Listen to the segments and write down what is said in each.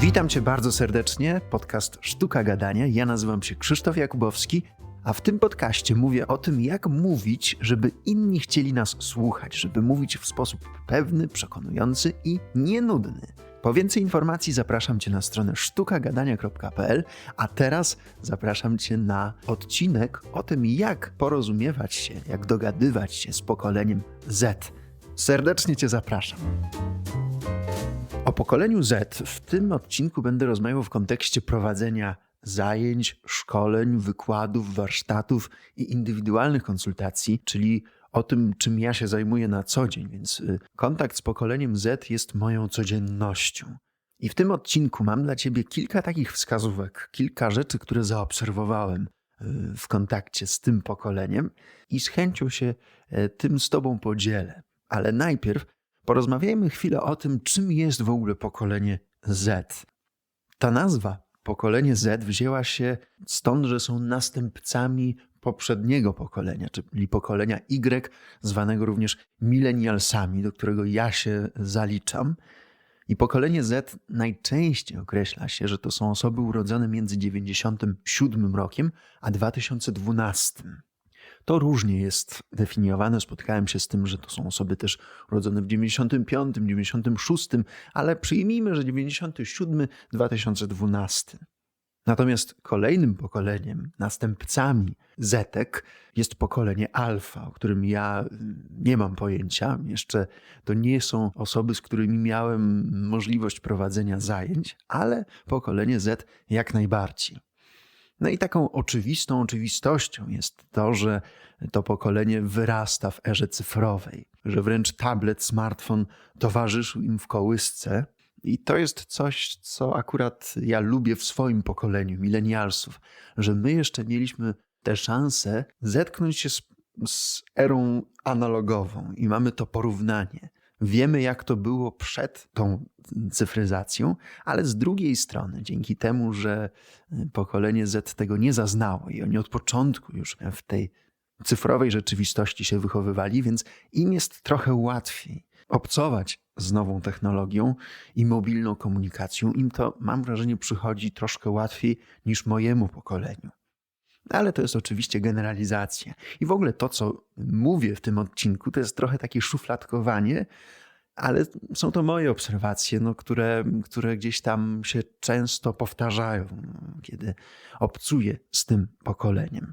Witam Cię bardzo serdecznie. Podcast Sztuka Gadania. Ja nazywam się Krzysztof Jakubowski, a w tym podcaście mówię o tym, jak mówić, żeby inni chcieli nas słuchać, żeby mówić w sposób pewny, przekonujący i nienudny. Po więcej informacji zapraszam Cię na stronę sztukagadania.pl, a teraz zapraszam Cię na odcinek o tym, jak porozumiewać się, jak dogadywać się z pokoleniem Z. Serdecznie Cię zapraszam. Pokoleniu Z w tym odcinku będę rozmawiał w kontekście prowadzenia zajęć, szkoleń, wykładów, warsztatów i indywidualnych konsultacji, czyli o tym, czym ja się zajmuję na co dzień, więc y, kontakt z pokoleniem Z jest moją codziennością. I w tym odcinku mam dla Ciebie kilka takich wskazówek, kilka rzeczy, które zaobserwowałem y, w kontakcie z tym pokoleniem i z chęcią się e, tym z Tobą podzielę. Ale najpierw porozmawiajmy chwilę o tym, czym jest w ogóle pokolenie Z. Ta nazwa, pokolenie Z, wzięła się stąd, że są następcami poprzedniego pokolenia, czyli pokolenia Y, zwanego również milenialsami, do którego ja się zaliczam. I pokolenie Z najczęściej określa się, że to są osoby urodzone między 97 rokiem a 2012. To różnie jest definiowane. Spotkałem się z tym, że to są osoby też urodzone w 95, 96, ale przyjmijmy, że 97, 2012. Natomiast kolejnym pokoleniem, następcami Zetek jest pokolenie alfa, o którym ja nie mam pojęcia. Jeszcze to nie są osoby, z którymi miałem możliwość prowadzenia zajęć, ale pokolenie Z jak najbardziej. No i taką oczywistą oczywistością jest to, że to pokolenie wyrasta w erze cyfrowej, że wręcz tablet, smartfon towarzyszył im w kołysce. I to jest coś, co akurat ja lubię w swoim pokoleniu, milenialsów, że my jeszcze mieliśmy tę szansę zetknąć się z, z erą analogową i mamy to porównanie. Wiemy, jak to było przed tą cyfryzacją, ale z drugiej strony, dzięki temu, że pokolenie Z tego nie zaznało i oni od początku już w tej cyfrowej rzeczywistości się wychowywali, więc im jest trochę łatwiej obcować z nową technologią i mobilną komunikacją. Im to, mam wrażenie, przychodzi troszkę łatwiej niż mojemu pokoleniu. Ale to jest oczywiście generalizacja. I w ogóle to, co mówię w tym odcinku, to jest trochę takie szufladkowanie, ale są to moje obserwacje, no, które, które gdzieś tam się często powtarzają, kiedy obcuję z tym pokoleniem.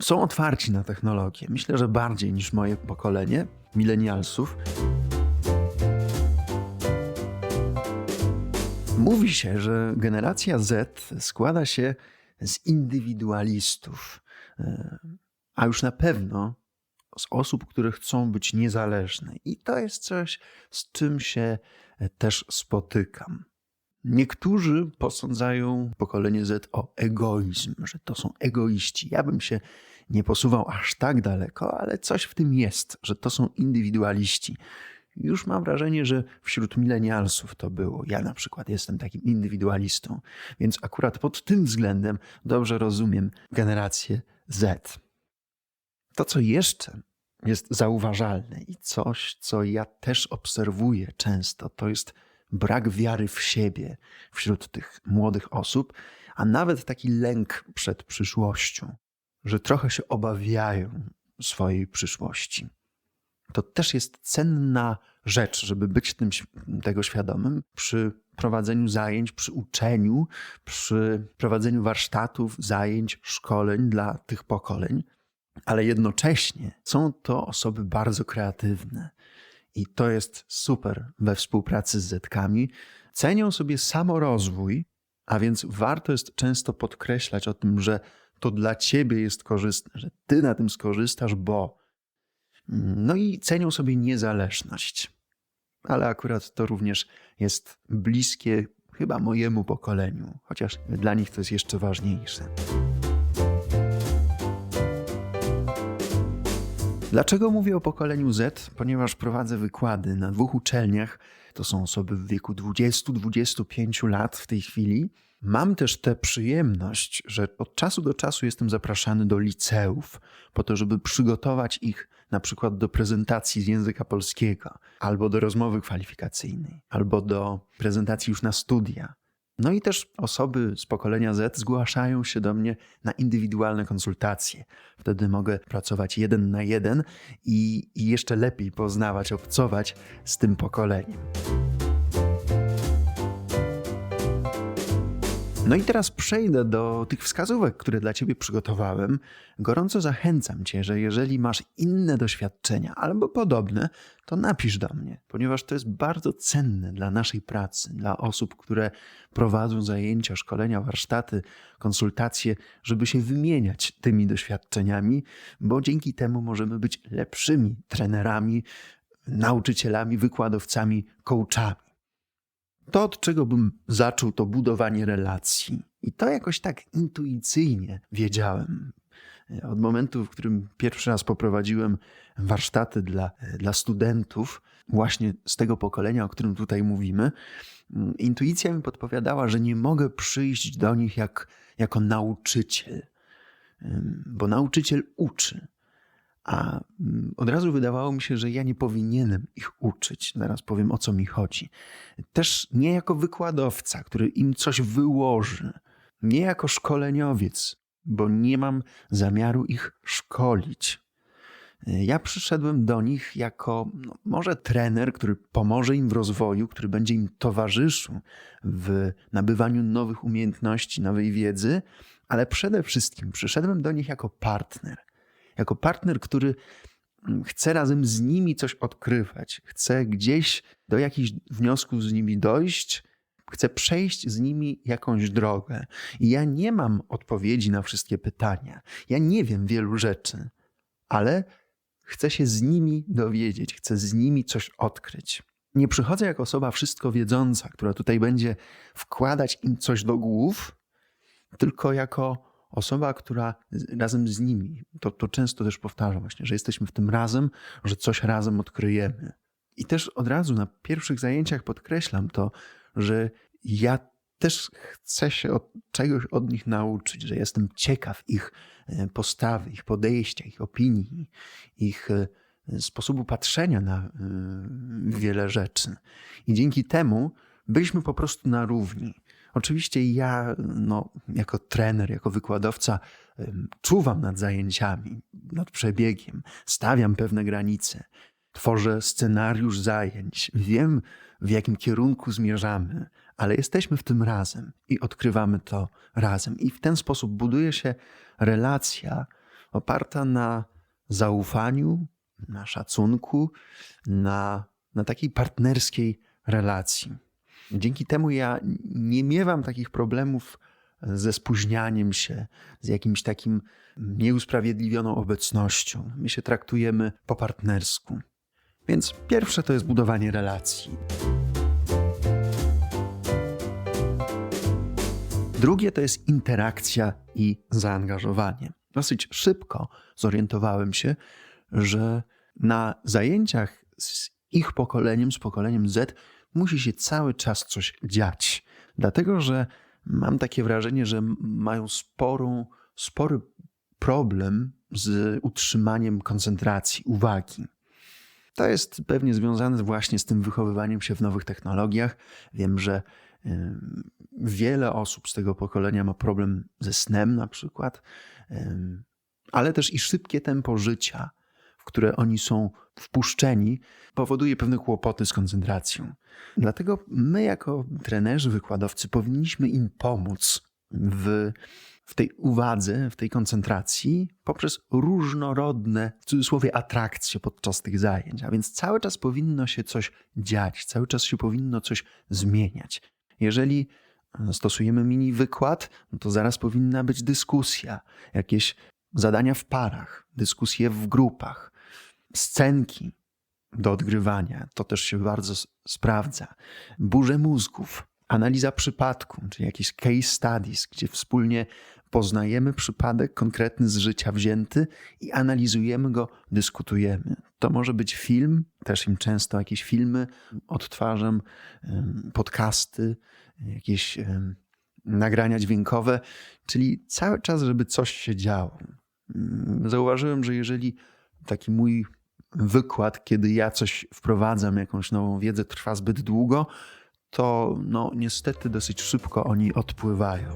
Są otwarci na technologię. Myślę, że bardziej niż moje pokolenie, milenialsów. Mówi się, że generacja Z składa się z indywidualistów, e, a już na pewno z osób, które chcą być niezależne. I to jest coś, z czym się e, też spotykam. Niektórzy posądzają pokolenie Z o egoizm, że to są egoiści. Ja bym się nie posuwał aż tak daleko, ale coś w tym jest, że to są indywidualiści. Już mam wrażenie, że wśród milenialsów to było. Ja na przykład jestem takim indywidualistą, więc akurat pod tym względem dobrze rozumiem generację Z. To, co jeszcze jest zauważalne i coś, co ja też obserwuję często, to jest brak wiary w siebie wśród tych młodych osób, a nawet taki lęk przed przyszłością, że trochę się obawiają swojej przyszłości. To też jest cenna rzecz, żeby być tym, tego świadomym przy prowadzeniu zajęć, przy uczeniu, przy prowadzeniu warsztatów, zajęć, szkoleń dla tych pokoleń, ale jednocześnie są to osoby bardzo kreatywne. I to jest super we współpracy z zetkami. Cenią sobie samorozwój, a więc warto jest często podkreślać o tym, że to dla ciebie jest korzystne, że ty na tym skorzystasz, bo. No i cenią sobie niezależność. Ale akurat to również jest bliskie chyba mojemu pokoleniu, chociaż dla nich to jest jeszcze ważniejsze. Dlaczego mówię o pokoleniu Z? Ponieważ prowadzę wykłady na dwóch uczelniach. To są osoby w wieku 20-25 lat w tej chwili. Mam też tę przyjemność, że od czasu do czasu jestem zapraszany do liceów, po to, żeby przygotować ich na przykład do prezentacji z języka polskiego, albo do rozmowy kwalifikacyjnej, albo do prezentacji już na studia. No i też osoby z pokolenia Z zgłaszają się do mnie na indywidualne konsultacje. Wtedy mogę pracować jeden na jeden i, i jeszcze lepiej poznawać, obcować z tym pokoleniem. No i teraz przejdę do tych wskazówek, które dla Ciebie przygotowałem. Gorąco zachęcam Cię, że jeżeli masz inne doświadczenia albo podobne, to napisz do mnie, ponieważ to jest bardzo cenne dla naszej pracy, dla osób, które prowadzą zajęcia, szkolenia, warsztaty, konsultacje, żeby się wymieniać tymi doświadczeniami, bo dzięki temu możemy być lepszymi trenerami, nauczycielami, wykładowcami, coachami. To, od czego bym zaczął, to budowanie relacji. I to jakoś tak intuicyjnie wiedziałem. Od momentu, w którym pierwszy raz poprowadziłem warsztaty dla, dla studentów, właśnie z tego pokolenia, o którym tutaj mówimy, intuicja mi podpowiadała, że nie mogę przyjść do nich jak, jako nauczyciel, bo nauczyciel uczy. A mm, od razu wydawało mi się, że ja nie powinienem ich uczyć. Zaraz powiem o co mi chodzi. Też nie jako wykładowca, który im coś wyłoży, nie jako szkoleniowiec, bo nie mam zamiaru ich szkolić. Ja przyszedłem do nich jako no, może trener, który pomoże im w rozwoju, który będzie im towarzyszył w nabywaniu nowych umiejętności, nowej wiedzy, ale przede wszystkim przyszedłem do nich jako partner jako partner, który mm, chce razem z nimi coś odkrywać, chce gdzieś do jakichś wniosków z nimi dojść, chce przejść z nimi jakąś drogę. I ja nie mam odpowiedzi na wszystkie pytania. Ja nie wiem wielu rzeczy, ale chcę się z nimi dowiedzieć, chcę z nimi coś odkryć. Nie przychodzę jako osoba wszystko wiedząca, która tutaj będzie wkładać im coś do głów, tylko jako osoba, która razem z nimi, to, to często też powtarzam właśnie, że jesteśmy w tym razem, że coś razem odkryjemy. I też od razu na pierwszych zajęciach podkreślam to, że ja też chcę się od czegoś od nich nauczyć, że jestem ciekaw ich e, postawy, ich podejścia, ich opinii, ich e, sposobu patrzenia na e, wiele rzeczy. I dzięki temu byliśmy po prostu na równi. Oczywiście ja, no, jako trener, jako wykładowca, czuwam nad zajęciami, nad przebiegiem, stawiam pewne granice, tworzę scenariusz zajęć, wiem, w jakim kierunku zmierzamy, ale jesteśmy w tym razem i odkrywamy to razem. I w ten sposób buduje się relacja oparta na zaufaniu, na szacunku, na, na takiej partnerskiej relacji. Dzięki temu ja nie miewam takich problemów ze spóźnianiem się, z jakimś takim nieusprawiedliwioną obecnością. My się traktujemy po partnersku. Więc pierwsze to jest budowanie relacji. Drugie to jest interakcja i zaangażowanie. Dosyć szybko zorientowałem się, że na zajęciach z ich pokoleniem, z pokoleniem Z, musi się cały czas coś dziać. Dlatego, że mam takie wrażenie, że mają sporą, spory problem z utrzymaniem koncentracji, uwagi. To jest pewnie związane właśnie z tym wychowywaniem się w nowych technologiach. Wiem, że wiele osób z tego pokolenia ma problem ze snem, na przykład, ale też i szybkie tempo życia w które oni są wpuszczeni, powoduje pewne kłopoty z koncentracją. Dlatego my, jako trenerzy, wykładowcy, powinniśmy im pomóc w, w tej uwadze, w tej koncentracji poprzez różnorodne, w cudzysłowie, atrakcje podczas tych zajęć. A więc cały czas powinno się coś dziać, cały czas się powinno coś zmieniać. Jeżeli stosujemy mini wykład, no to zaraz powinna być dyskusja, jakieś zadania w parach, dyskusje w grupach scenki do odgrywania. To też się bardzo sprawdza. Burze mózgów, analiza przypadku, czy jakieś case studies, gdzie wspólnie poznajemy przypadek konkretny z życia wzięty i analizujemy go, dyskutujemy. To może być film, też im często jakieś filmy odtwarzam, podcasty, jakieś nagrania dźwiękowe, czyli cały czas, żeby coś się działo. Zauważyłem, że jeżeli taki mój wykład, kiedy ja coś wprowadzam, jakąś nową wiedzę, trwa zbyt długo, to no niestety dosyć szybko oni odpływają.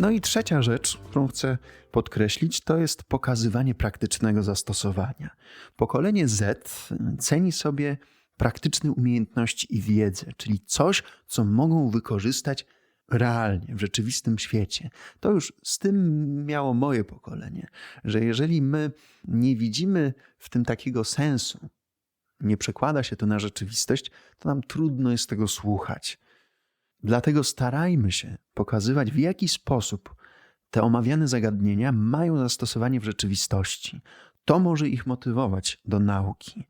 No i trzecia rzecz, którą chcę podkreślić, to jest pokazywanie praktycznego zastosowania. Pokolenie Z ceni sobie praktyczne umiejętności i wiedzę, czyli coś, co mogą wykorzystać realnie, w rzeczywistym świecie. To już z tym miało moje pokolenie, że jeżeli my nie widzimy w tym takiego sensu, nie przekłada się to na rzeczywistość, to nam trudno jest tego słuchać. Dlatego starajmy się pokazywać, w jaki sposób te omawiane zagadnienia mają zastosowanie w rzeczywistości. To może ich motywować do nauki.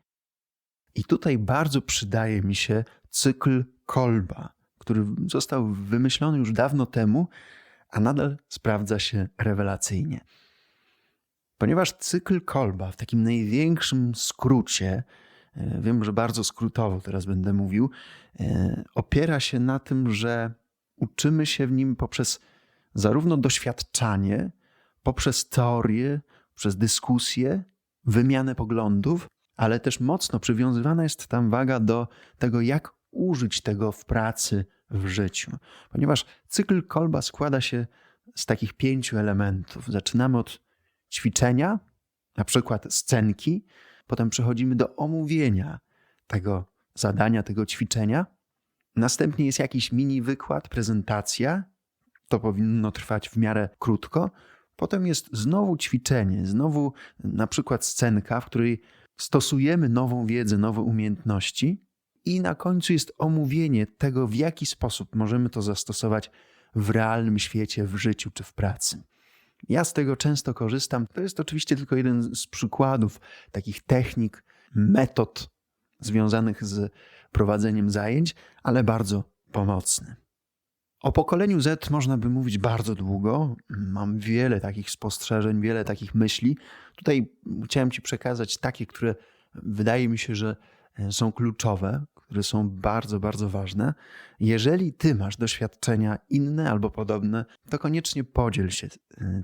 I tutaj bardzo przydaje mi się cykl Kolba, który został wymyślony już dawno temu, a nadal sprawdza się rewelacyjnie. Ponieważ cykl Kolba w takim największym skrócie, e, wiem, że bardzo skrótowo teraz będę mówił, e, opiera się na tym, że uczymy się w nim poprzez zarówno doświadczanie, poprzez teorię, przez dyskusję, wymianę poglądów, ale też mocno przywiązywana jest tam waga do tego, jak użyć tego w pracy, w życiu. Ponieważ cykl Kolba składa się z takich pięciu elementów. Zaczynamy od ćwiczenia, na przykład scenki, potem przechodzimy do omówienia tego zadania, tego ćwiczenia. Następnie jest jakiś mini wykład, prezentacja. To powinno trwać w miarę krótko. Potem jest znowu ćwiczenie, znowu na przykład scenka, w której stosujemy nową wiedzę, nowe umiejętności. I na końcu jest omówienie tego, w jaki sposób możemy to zastosować w realnym świecie, w życiu czy w pracy. Ja z tego często korzystam. To jest oczywiście tylko jeden z przykładów takich technik, metod związanych z prowadzeniem zajęć, ale bardzo pomocny. O pokoleniu Z można by mówić bardzo długo. Mam wiele takich spostrzeżeń, wiele takich myśli. Tutaj chciałem Ci przekazać takie, które wydaje mi się, że są kluczowe, które są bardzo, bardzo ważne. Jeżeli Ty masz doświadczenia inne albo podobne, to koniecznie podziel się y,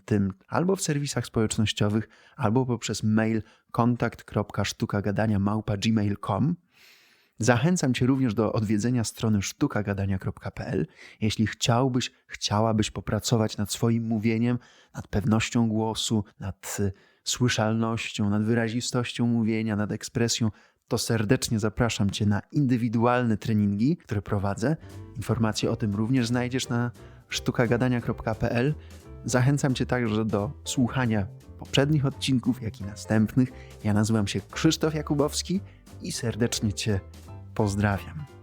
tym albo w serwisach społecznościowych, albo poprzez mail kontakt.sztukagadania.gmail.com. Zachęcam Cię również do odwiedzenia strony sztukagadania.pl. Jeśli chciałbyś, chciałabyś popracować nad swoim mówieniem, nad pewnością głosu, nad y, słyszalnością, nad wyrazistością mówienia, nad ekspresją, to serdecznie zapraszam Cię na indywidualne treningi, które prowadzę. Informacje o tym również znajdziesz na sztukagadania.pl. Zachęcam Cię także do słuchania poprzednich odcinków, jak i następnych. Ja nazywam się Krzysztof Jakubowski i serdecznie Cię pozdrawiam.